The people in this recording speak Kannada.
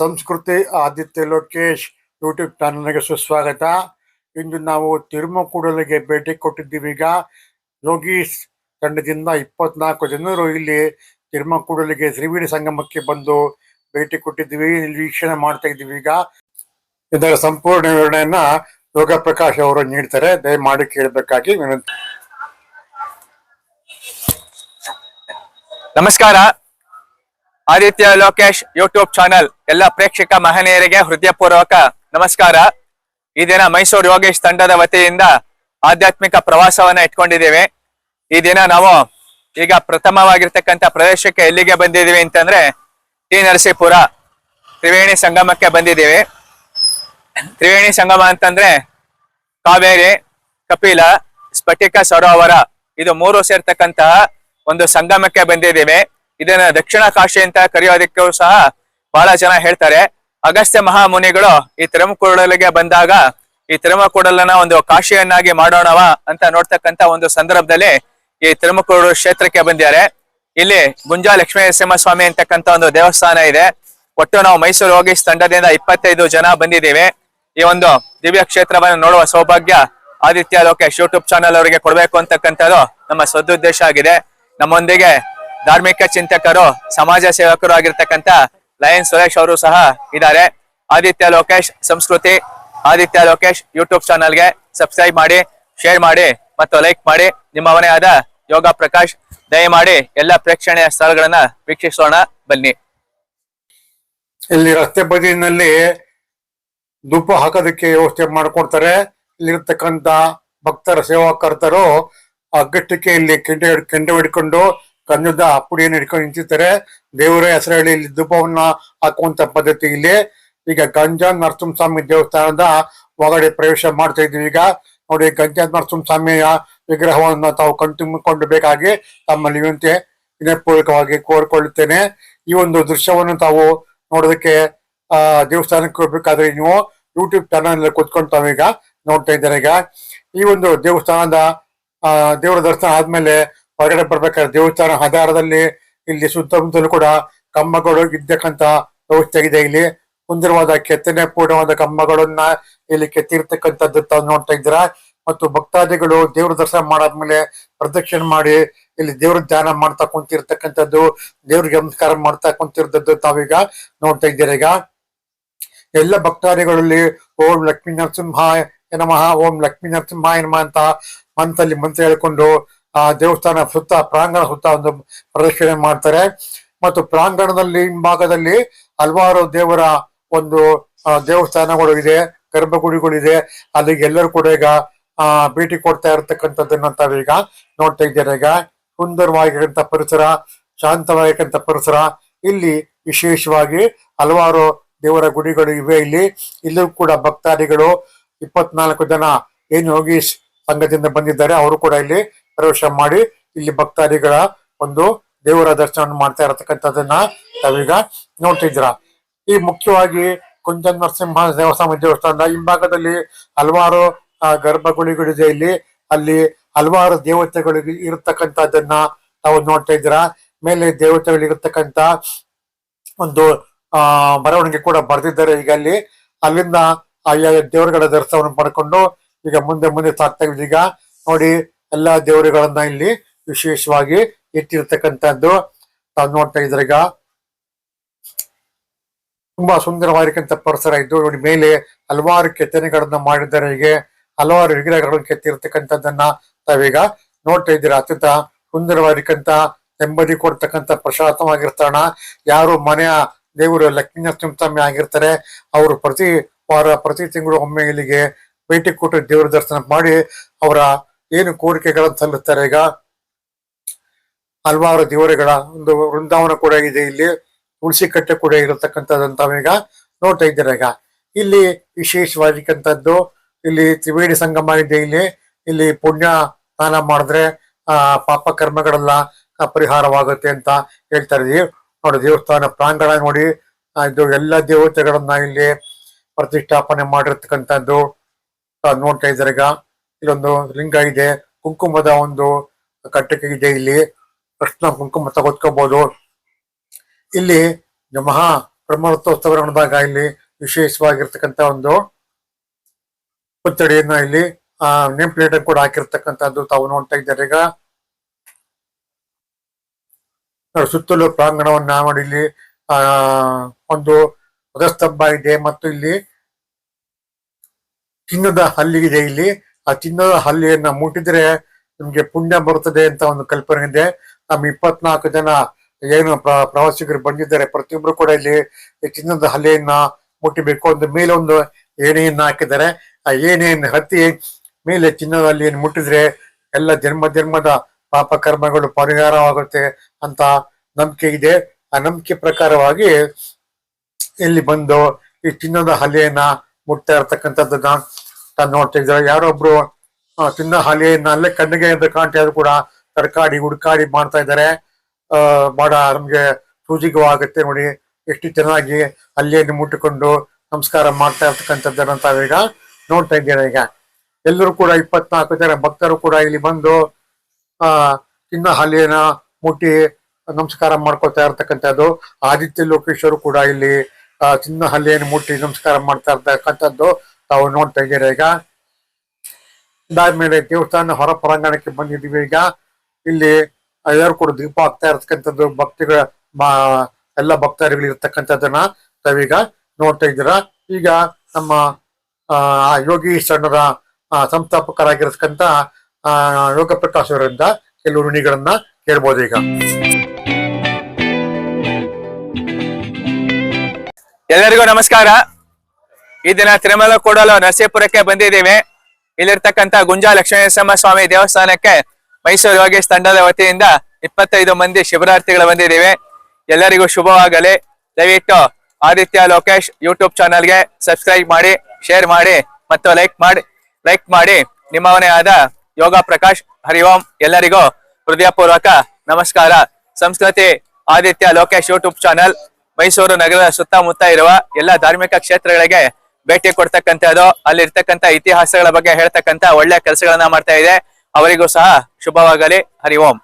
ಸಂಸ್ಕೃತಿ ಆದಿತ್ಯ ಲೋಕೇಶ್ ಯೂಟ್ಯೂಬ್ ಚಾನಲ್ಗೆ ಸುಸ್ವಾಗತ. ಇಂದು ನಾವು ತಿರುಮಕೂಡಲಿಗೆ ಭೇಟಿ ಕೊಟ್ಟಿದ್ದೀವಿ. ಈಗ ಯೋಗೀಶ್ ತಂಡದಿಂದ ಇಪ್ಪತ್ನಾಲ್ಕು ಜನರು ಇಲ್ಲಿ ತಿರುಮಕೂಡಲಿಗೆ ತ್ರಿವೇಣಿ ಸಂಗಮಕ್ಕೆ ಬಂದು ಭೇಟಿ ಕೊಟ್ಟಿದ್ದೀವಿ. ವೀಕ್ಷಣೆ ಮಾಡ್ತಾ ಇದ್ದೀವಿ. ಈಗ ಇದರ ಸಂಪೂರ್ಣ ವಿವರಣೆಯನ್ನ ಯೋಗ ಪ್ರಕಾಶ್ ಅವರು ನೀಡ್ತಾರೆ. ದಯಮಾಡಿ ಕೇಳಬೇಕಾಗಿ ವಿನಂತಿ. ನಮಸ್ಕಾರ. ಆದಿತ್ಯ ಲೋಕೇಶ್ ಯೂಟ್ಯೂಬ್ ಚಾನಲ್ ಎಲ್ಲ ಪ್ರೇಕ್ಷಕ ಮಹನೀಯರಿಗೆ ಹೃದಯಪೂರ್ವಕ ನಮಸ್ಕಾರ. ಈ ದಿನ ಮೈಸೂರು ಯೋಗೇಶ್ ತಂಡದ ವತಿಯಿಂದ ಆಧ್ಯಾತ್ಮಿಕ ಪ್ರವಾಸವನ್ನ ಇಟ್ಕೊಂಡಿದ್ದೀವಿ. ಈ ದಿನ ನಾವು ಈಗ ಪ್ರಥಮವಾಗಿರ್ತಕ್ಕಂಥ ಪ್ರದೇಶಕ್ಕೆ ಎಲ್ಲಿಗೆ ಬಂದಿದ್ದೀವಿ ಅಂತಂದ್ರೆ ಟಿ ನರಸೀಪುರ ತ್ರಿವೇಣಿ ಸಂಗಮಕ್ಕೆ ಬಂದಿದ್ದೀವಿ. ತ್ರಿವೇಣಿ ಸಂಗಮ ಅಂತಂದ್ರೆ ಕಾವೇರಿ, ಕಪಿಲ, ಸ್ಫಟಿಕ, ಸರೋವರ ಇದು ಮೂರು ಸೇರ್ತಕ್ಕಂತಹ ಒಂದು ಸಂಗಮಕ್ಕೆ ಬಂದಿದ್ದೇವೆ. ಇದನ್ನ ದಕ್ಷಿಣ ಕಾಶಿ ಅಂತ ಕರೆಯೋದಕ್ಕೂ ಸಹ ಬಹಳ ಜನ ಹೇಳ್ತಾರೆ. ಅಗಸ್ತ್ಯ ಮಹಾಮುನಿಗಳು ಈ ತಿರುಮಕೂಡಲಿಗೆ ಬಂದಾಗ ಈ ತಿರುಮಕೂಡಲನ್ನ ಒಂದು ಕಾಶಿಯನ್ನಾಗಿ ಮಾಡೋಣವ ಅಂತ ನೋಡ್ತಕ್ಕಂತ ಒಂದು ಸಂದರ್ಭದಲ್ಲಿ ಈ ತಿರುಮಕೂಡು ಕ್ಷೇತ್ರಕ್ಕೆ ಬಂದಿದ್ದಾರೆ. ಇಲ್ಲಿ ಗುಂಜಾ ಲಕ್ಷ್ಮೀ ನರಸಿಂಹ ಸ್ವಾಮಿ ಅಂತಕ್ಕಂತ ಒಂದು ದೇವಸ್ಥಾನ ಇದೆ. ಒಟ್ಟು ನಾವು ಮೈಸೂರು ಹೋಗಿ ತಂಡದಿಂದ ಇಪ್ಪತ್ತೈದು ಜನ ಬಂದಿದ್ದೇವೆ. ಈ ಒಂದು ದಿವ್ಯ ಕ್ಷೇತ್ರವನ್ನು ನೋಡುವ ಸೌಭಾಗ್ಯ ಆದಿತ್ಯ ಲೋಕೇಶ್ ಯೂಟ್ಯೂಬ್ ಚಾನಲ್ ಅವರಿಗೆ ಕೊಡಬೇಕು ಅಂತಕ್ಕಂಥದ್ದು ನಮ್ಮ ಸದುದ್ದೇಶ ಆಗಿದೆ. ನಮ್ಮೊಂದಿಗೆ ಧಾರ್ಮಿಕ ಚಿಂತಕರು, ಸಮಾಜ ಸೇವಕರು ಆಗಿರ್ತಕ್ಕಂಥ ಲಯನ್ ಸುರೇಶ್ ಅವರು ಸಹ ಇದ್ದಾರೆ. ಆದಿತ್ಯ ಲೋಕೇಶ್ ಸಂಸ್ಕೃತಿ, ಆದಿತ್ಯ ಲೋಕೇಶ್ ಯೂಟ್ಯೂಬ್ ಚಾನಲ್ಗೆ ಸಬ್ಸ್ಕ್ರೈಬ್ ಮಾಡಿ ಶೇರ್ ಮಾಡಿ ಮತ್ತು ಲೈಕ್ ಮಾಡಿ. ನಿಮ್ಮವನೇ ಆದ ಯೋಗ ಪ್ರಕಾಶ್, ದಯಮಾಡಿ ಎಲ್ಲ ಪ್ರೇಕ್ಷಣೀಯ ಸ್ಥಳಗಳನ್ನ ವೀಕ್ಷಿಸೋಣ, ಬನ್ನಿ. ಇಲ್ಲಿ ರಸ್ತೆ ಬದಿಯಲ್ಲಿ ದುಪ್ಪು ಹಾಕೋದಕ್ಕೆ ವ್ಯವಸ್ಥೆ ಮಾಡಿಕೊಡ್ತಾರೆ. ಇಲ್ಲಿರ್ತಕ್ಕಂತ ಭಕ್ತರ, ಸೇವಾಕರ್ತರು ಅಗ್ಗಟ್ಟಕ್ಕೆ ಇಲ್ಲಿ ಕೆಂಡ ಕೆಂಡ ಹಿಡ್ಕೊಂಡು ಗಂಧದ ಪುಡಿಯನ್ನು ಹಿಡ್ಕೊಂಡು ನಿಂತಿರ್ತಾರೆ? ದೇವರ ಹೆಸರು ಹೇಳಿ ಇಲ್ಲಿ ಧೂಪವನ್ನ ಹಾಕುವಂತ ಪದ್ಧತಿ ಇಲ್ಲಿ. ಈಗ ಗಂಜಾ ನರಸಿಂಹಸ್ವಾಮಿ ದೇವಸ್ಥಾನದ ಒಳಗಡೆ ಪ್ರವೇಶ ಮಾಡ್ತಾ ಇದ್ದೀವಿ ಈಗ. ನೋಡಿ, ಗಂಜಾ ನರಸಿಂಹಸ್ವಾಮಿಯ ವಿಗ್ರಹವನ್ನು ತಾವು ಕಣ್ತುಂಬಿಕೊಂಡು ಬೇಕಾಗಿ ತಮ್ಮಲ್ಲಿ ವಿನಂತಿ ವಿನಯಪೂರ್ವಕವಾಗಿ ಕೋರಿಕೊಳ್ಳುತ್ತೇನೆ. ಈ ಒಂದು ದೃಶ್ಯವನ್ನು ತಾವು ನೋಡೋದಕ್ಕೆ, ಆ, ದೇವಸ್ಥಾನಕ್ಕೆ ಹೋಗ್ಬೇಕಾದ್ರೆ ನೀವು ಯೂಟ್ಯೂಬ್ ಚಾನಲ್ ಕುತ್ಕೊಂಡು ತಾವೀಗ ನೋಡ್ತಾ ಇದ್ದಾರೆ ಈಗ. ಈ ಒಂದು ದೇವಸ್ಥಾನದ, ಆ, ದೇವರ ದರ್ಶನ ಆದ್ಮೇಲೆ ಹೊರಗಡೆ ಬರ್ಬೇಕಾದ್ರೆ ದೇವಸ್ಥಾನ ಆಧಾರದಲ್ಲಿ ಇಲ್ಲಿ ಸುತ್ತಮುತ್ತಲೂ ಕೂಡ ಕಂಬಗಳು ಇದ್ದಕ್ಕಂತ ವ್ಯವಸ್ಥೆ ಇದೆ ಇಲ್ಲಿ ಸುಂದರವಾದ ಕೆತ್ತನೆ ಪೂರ್ಣವಾದ ಕಂಬಗಳನ್ನ ಇಲ್ಲಿ ಕೆತ್ತಿರ್ತಕ್ಕಂಥದ್ದು ತಾವು ನೋಡ್ತಾ ಇದ್ದೀರಾ. ಮತ್ತು ಭಕ್ತಾದಿಗಳು ದೇವ್ರ ದರ್ಶನ ಮಾಡಾದ್ಮೇಲೆ ಪ್ರದಕ್ಷಿಣೆ ಮಾಡಿ ಇಲ್ಲಿ ದೇವ್ರ ಧ್ಯಾನ ಮಾಡ್ತಾ ಕುಂತಿರ್ತಕ್ಕಂಥದ್ದು, ದೇವ್ರಿಗೆ ನಮಸ್ಕಾರ ಮಾಡ್ತಾ ಕುಂತಿರ್ತದ್ದು ತಾವೀಗ ನೋಡ್ತಾ ಇದ್ದೀರಾ ಈಗ. ಎಲ್ಲ ಭಕ್ತಾದಿಗಳಲ್ಲಿ ಓಂ ಲಕ್ಷ್ಮೀ ನರಸಿಂಹ ನಮಃ, ಓಂ ಲಕ್ಷ್ಮೀ ನರಸಿಂಹ ನಮಃ ಅಂತ ಮಂತಲ್ಲಿ ಮಂತ್ರ ಹೇಳ್ಕೊಂಡು ಆ ದೇವಸ್ಥಾನ ಸುತ್ತ ಪ್ರಾಂಗಣ ಸುತ್ತ ಒಂದು ಪ್ರದಕ್ಷಿಣೆ ಮಾಡ್ತಾರೆ. ಮತ್ತು ಪ್ರಾಂಗಣದಲ್ಲಿ ಹಿಂಭಾಗದಲ್ಲಿ ಹಲವಾರು ದೇವರ ಒಂದು ದೇವಸ್ಥಾನಗಳು ಇದೆ, ಗರ್ಭಗುಡಿಗಳಿದೆ. ಅಲ್ಲಿಗೆ ಎಲ್ಲರೂ ಕೂಡ ಈಗ, ಆ, ಭೇಟಿ ಕೊಡ್ತಾ ಇರತಕ್ಕಂಥದ್ದನ್ನ ತಾವೀಗ ನೋಡ್ತಾ ಇದ್ದಾರೆ ಈಗ ಸುಂದರವಾಗಿರಂತ ಪರಿಸರ ಶಾಂತವಾಗಿರಂತ ಪರಿಸರ, ಇಲ್ಲಿ ವಿಶೇಷವಾಗಿ ಹಲವಾರು ದೇವರ ಗುಡಿಗಳು ಇವೆ ಇಲ್ಲಿ. ಇಲ್ಲೂ ಕೂಡ ಭಕ್ತಾದಿಗಳು ಇಪ್ಪತ್ನಾಲ್ಕು ಜನ ಏನು ಹೋಗಿ ಸಂಘದಿಂದ ಬಂದಿದ್ದಾರೆ, ಅವರು ಕೂಡ ಇಲ್ಲಿ ಪ್ರವೇಶ ಮಾಡಿ ಇಲ್ಲಿ ಭಕ್ತಾದಿಗಳ ಒಂದು ದೇವರ ದರ್ಶನ ಮಾಡ್ತಾ ಇರತಕ್ಕಂಥದ್ದನ್ನ ತಾವೀಗ ನೋಡ್ತಿದ್ದೀರಾ. ಈ ಮುಖ್ಯವಾಗಿ ಕುಂಜನ್ ನರಸಿಂಹ ದೇವಸ್ಥಾನ ದೇವಸ್ಥಾನದ ಹಿಂಭಾಗದಲ್ಲಿ ಹಲವಾರು ಗರ್ಭಗುಳಿಗಳಿದೆ ಇಲ್ಲಿ. ಅಲ್ಲಿ ಹಲವಾರು ದೇವತೆಗಳು ಇರತಕ್ಕಂಥದ್ದನ್ನ ನಾವು ನೋಡ್ತಾ ಇದ್ದೀರಾ. ಮೇಲೆ ದೇವತೆಗಳು ಇರತಕ್ಕಂತ ಒಂದು, ಆ, ಬರವಣಿಗೆ ಕೂಡ ಬರೆದಿದ್ದಾರೆ ಈಗ ಅಲ್ಲಿ. ಅಲ್ಲಿಂದ ಆಯಾ ದೇವರುಗಳ ದರ್ಶನವನ್ನು ಪಡ್ಕೊಂಡು ಈಗ ಮುಂದೆ ಮುಂದೆ ಸಾಕ್ತಾ ಈಗ ನೋಡಿ ಎಲ್ಲಾ ದೇವರುಗಳನ್ನ ಇಲ್ಲಿ ವಿಶೇಷವಾಗಿ ಇಟ್ಟಿರ್ತಕ್ಕಂಥದ್ದು. ತಾವು ನೋಡ್ತಾ ಇದ್ರೆ ಈಗ. ತುಂಬಾ ಸುಂದರವಾಗಿರ್ತಕ್ಕಂಥ ಪರಿಸರ ಇದ್ದು ನೋಡಿ, ಮೇಲೆ ಹಲವಾರು ಕೆತ್ತನೆಗಳನ್ನ ಮಾಡಿದ್ದಾರೆ ಹೀಗೆ. ಹಲವಾರು ವಿಗ್ರಹಗಳನ್ನು ಕೆತ್ತಿರ್ತಕ್ಕಂಥದ್ದನ್ನ ತಾವೀಗ ನೋಡ್ತಾ ಇದ್ದೀರಾ. ಅತ್ಯಂತ ಸುಂದರವಾಗಿರ್ತಕ್ಕಂಥ, ನೆಮ್ಮದಿ ಕೊಡ್ತಕ್ಕಂಥ ಪ್ರಶಾಂತವಾಗಿರ್ತಾಣ ಯಾರು ಮನೆಯ ದೇವರು ಲಕ್ಷ್ಮೀ ನರಸಿಂಹಸ್ವಾಮಿ ಆಗಿರ್ತಾರೆ, ಅವರು ಪ್ರತಿ ವಾರ, ಪ್ರತಿ ತಿಂಗಳು ಒಮ್ಮೆ ಇಲ್ಲಿಗೆ ಭೇಟಿ ಕೊಟ್ಟು ದೇವರ ದರ್ಶನ ಮಾಡಿ ಅವರ ಏನು ಕೋರಿಕೆಗಳನ್ನು ಸಲ್ಲಿಸ್ತಾರೆ ಈಗ? ಹಲವಾರು ದೇವರುಗಳ ಒಂದು ವೃಂದಾವನ ಕೂಡ ಇದೆ ಇಲ್ಲಿ. ತುಳಸಿ ಕಟ್ಟೆ ಕೂಡ ಇರತಕ್ಕಂಥದ್ದಂತ ಈಗ. ನೋಡ್ತಾ ಇದ್ದಾರೆ ಈಗ? ಇಲ್ಲಿ ವಿಶೇಷವಾಗಿರ್ತಕ್ಕಂಥದ್ದು, ಇಲ್ಲಿ ತ್ರಿವೇಣಿ ಸಂಗಮ ಇದೆ ಇಲ್ಲಿ. ಇಲ್ಲಿ ಪುಣ್ಯ ಸ್ನಾನ ಮಾಡಿದ್ರೆ, ಆ, ಪಾಪ ಕರ್ಮಗಳೆಲ್ಲ ಪರಿಹಾರವಾಗುತ್ತೆ ಅಂತ ಹೇಳ್ತಾ ಇದೀವಿ ನೋಡಿ, ದೇವಸ್ಥಾನ ಪ್ರಾಂಗಣ ನೋಡಿ. ಇದು ಎಲ್ಲ ದೇವತೆಗಳನ್ನ ಇಲ್ಲಿ ಪ್ರತಿಷ್ಠಾಪನೆ ಮಾಡಿರ್ತಕ್ಕಂಥದ್ದು. ನೋಡ್ತಾ ಇದ್ದಾರೆ ಈಗ? ಇಲ್ಲೊಂದು ಲಿಂಗ ಇದೆ, ಕುಂಕುಮದ ಒಂದು ಕಟ್ಟಕ ಇದೆ ಇಲ್ಲಿ. ಕೃಷ್ಣ ಕುಂಕುಮ ತಗೊತ್ಕೋಬಹುದು ಇಲ್ಲಿ ಮಹಾ ಬ್ರಹ್ಮರಥೋತ್ಸವ ನಡೆದಾಗ ಇಲ್ಲಿ ವಿಶೇಷವಾಗಿರ್ತಕ್ಕಂತ ಒಂದು ಪುತ್ತಡಿಯನ್ನ ಇಲ್ಲಿ, ಆ ನೇಮ್ ಪ್ಲೇಟ್ ಕೂಡ ಹಾಕಿರ್ತಕ್ಕಂಥದ್ದು ತಾವು ನೋಡ್ತಾ ಇದ್ದಾರೆ ಈಗ. ಸುತ್ತಲೂ ಪ್ರಾಂಗಣವನ್ನ ಮಾಡಿ ಇಲ್ಲಿ, ಆ, ಒಂದು ಧ್ವಜಸ್ತಂಭ ಇದೆ ಮತ್ತು ಇಲ್ಲಿ ಚಿನ್ನದ ಹಲ್ಲಿಗಿದೆ ಇಲ್ಲಿ. ಆ ಚಿನ್ನದ ಹಲ್ಲಿಯನ್ನ ಮುಟ್ಟಿದ್ರೆ ನಿಮ್ಗೆ ಪುಣ್ಯ ಬರುತ್ತದೆ ಅಂತ ಒಂದು ಕಲ್ಪನೆ ಇದೆ. ನಮ್ಮ ಇಪ್ಪತ್ನಾಲ್ಕು ಜನ ಏನು ಪ್ರ- ಪ್ರವಾಸಿಗರು ಬಂದಿದ್ದಾರೆ, ಪ್ರತಿಯೊಬ್ರು ಕೂಡ ಇಲ್ಲಿ ಚಿನ್ನದ ಹಲ್ಲೆಯನ್ನ ಮುಟ್ಟಿಬೇಕು. ಒಂದು ಮೇಲೆ ಒಂದು ಏಣಿಯನ್ನ ಹಾಕಿದ್ದಾರೆ. ಆ ಏಣೆಯನ್ನು ಹತ್ತಿ ಮೇಲೆ ಚಿನ್ನದ ಹಲ್ಲಿಯನ್ನು ಮುಟ್ಟಿದ್ರೆ ಎಲ್ಲ ಜನ್ಮ ಜನ್ಮದ ಪಾಪ ಕರ್ಮಗಳು ಪರಿಹಾರವಾಗುತ್ತೆ ಅಂತ ನಂಬಿಕೆ ಇದೆ. ಆ ನಂಬಿಕೆ ಪ್ರಕಾರವಾಗಿ ಇಲ್ಲಿ ಬಂದು ಈ ಚಿನ್ನದ ಹಲ್ಲೆಯನ್ನ ಮುಟ್ತಾ ಇರ್ತಕ್ಕಂಥದ್ದನ್ನ ತಾನು ನೋಡ್ತಾ ಇದ್ದಾರೆ. ಯಾರೊಬ್ರು ತಿನ್ನ ಚಿನ್ನ ಹಲ್ಲೆಯನ್ನ ಅಲ್ಲೇ ಕಣ್ಣಿಗೆ ಅಂತ ಕಾಣ್ತಾ ಇದ್ರು ಕೂಡ ತರಕಾರಿ, ಹುಡುಕಾಡಿ ಮಾಡ್ತಾ ಇದ್ದಾರೆ. ಬಹಳ ನಮ್ಗೆ ಸೂಜಿಗವಾಗತ್ತೆ ನೋಡಿ. ಎಷ್ಟು ಚೆನ್ನಾಗಿ ಅಲ್ಲಿಯನ್ನು ಮುಟ್ಟಿಕೊಂಡು ನಮಸ್ಕಾರ ಮಾಡ್ತಾ ಇರ್ತಕ್ಕಂಥದ್ದನ್ನ ತಾವೀಗ ನೋಡ್ತಾ ಇದ್ದೀರಾ ಈಗ. ಎಲ್ಲರೂ ಕೂಡ ಇಪ್ಪತ್ನಾಲ್ಕು ಜನ ಭಕ್ತರು ಕೂಡ ಇಲ್ಲಿ ಬಂದು, ಆ ಚಿನ್ನ ಹಾಲಿಯನ್ನ ಮುಟ್ಟಿ ನಮಸ್ಕಾರ ಮಾಡ್ಕೊತಾ ಇರ್ತಕ್ಕಂಥದ್ದು. ಆದಿತ್ಯ ಲೋಕೇಶ್ವರು ಕೂಡ ಇಲ್ಲಿ ಚಿನ್ನ ಹಲ್ಲಿಯನ್ನು ಮುಟ್ಟಿ ನಮಸ್ಕಾರ ಮಾಡ್ತಾ ಇರ್ತಕ್ಕಂಥದ್ದು. ತಾವು ನೋಡ್ತಾ ಇದ್ದೀರಾ ಈಗ? ಇದಾದ್ಮೇಲೆ ದೇವಸ್ಥಾನ ಹೊರ ಪ್ರಾಂಗಣಕ್ಕೆ ಬಂದಿದ್ದೀವಿ ಈಗ. ಇಲ್ಲಿ ಎಲ್ಲರೂ ಕೂಡ ದೀಪ ಆಗ್ತಾ ಇರ್ತಕ್ಕಂಥದ್ದು ಭಕ್ತಿಗಳ ಎಲ್ಲ ಭಕ್ತರುಗಳು ಇರ್ತಕ್ಕಂಥದ್ದನ್ನ ತಾವೀಗ ನೋಡ್ತಾ ಇದ್ದೀರಾ ಈಗ ನಮ್ಮ ಯೋಗಿ ಸಣ್ಣರ ಸಂಸ್ಥಾಪಕರಾಗಿರ್ತಕ್ಕಂಥ, ಆ ಯೋಗ ಪ್ರಕಾಶ್ ಅವರಿಂದ ಕೆಲವು ಋಣಿಗಳನ್ನ ಕೇಳ್ಬೋದು ಈಗ. ಎಲ್ಲರಿಗೂ ನಮಸ್ಕಾರ. ಈ ದಿನ ತಿರುಮಲ ಕೂಡಲು ನರಸೀಪುರಕ್ಕೆ ಬಂದಿದ್ದೀವಿ. ಇಲ್ಲಿರ್ತಕ್ಕಂಥ ಗುಂಜಾ ಲಕ್ಷ್ಮೀನರಸಿಂಹ ಸ್ವಾಮಿ ದೇವಸ್ಥಾನಕ್ಕೆ ಮೈಸೂರು ಯೋಗೇಶ್ ತಂಡದ ವತಿಯಿಂದ ಇಪ್ಪತ್ತೈದು ಮಂದಿ ಶಿಬಿರಾರ್ಥಿಗಳು ಬಂದಿದ್ದೀವಿ. ಎಲ್ಲರಿಗೂ ಶುಭವಾಗಲಿ. ದಯವಿಟ್ಟು ಆದಿತ್ಯ ಲೋಕೇಶ್ ಯೂಟ್ಯೂಬ್ ಚಾನಲ್ಗೆ ಸಬ್ಸ್ಕ್ರೈಬ್ ಮಾಡಿ, ಶೇರ್ ಮಾಡಿ ಮತ್ತು ಲೈಕ್ ಮಾಡಿ ಲೈಕ್ ಮಾಡಿ. ನಿಮ್ಮವನೇ ಆದ ಯೋಗ ಪ್ರಕಾಶ್, ಹರಿ ಓಂ ಎಲ್ಲರಿಗೂ ಹೃದಯಪೂರ್ವಕ ನಮಸ್ಕಾರ. ಸಂಸ್ಕೃತಿ ಆದಿತ್ಯ ಲೋಕೇಶ್ ಯೂಟ್ಯೂಬ್ ಚಾನಲ್ ಮೈಸೂರು ನಗರದ ಸುತ್ತಮುತ್ತ ಇರುವ ಎಲ್ಲ ಧಾರ್ಮಿಕ ಕ್ಷೇತ್ರಗಳಿಗೆ ಭೇಟಿ ಕೊಡ್ತಕ್ಕಂಥದ್ದು ಅಲ್ಲಿ ಇರ್ತಕ್ಕಂಥ ಇತಿಹಾಸಗಳ ಬಗ್ಗೆ ಹೇಳ್ತಕ್ಕಂಥ ಒಳ್ಳೆ ಕೆಲಸಗಳನ್ನ ಮಾಡ್ತಾ ಇದೆ. ಅವರಿಗೂ ಸಹ ಶುಭವಾಗಲಿ. ಹರಿ ಓಂ.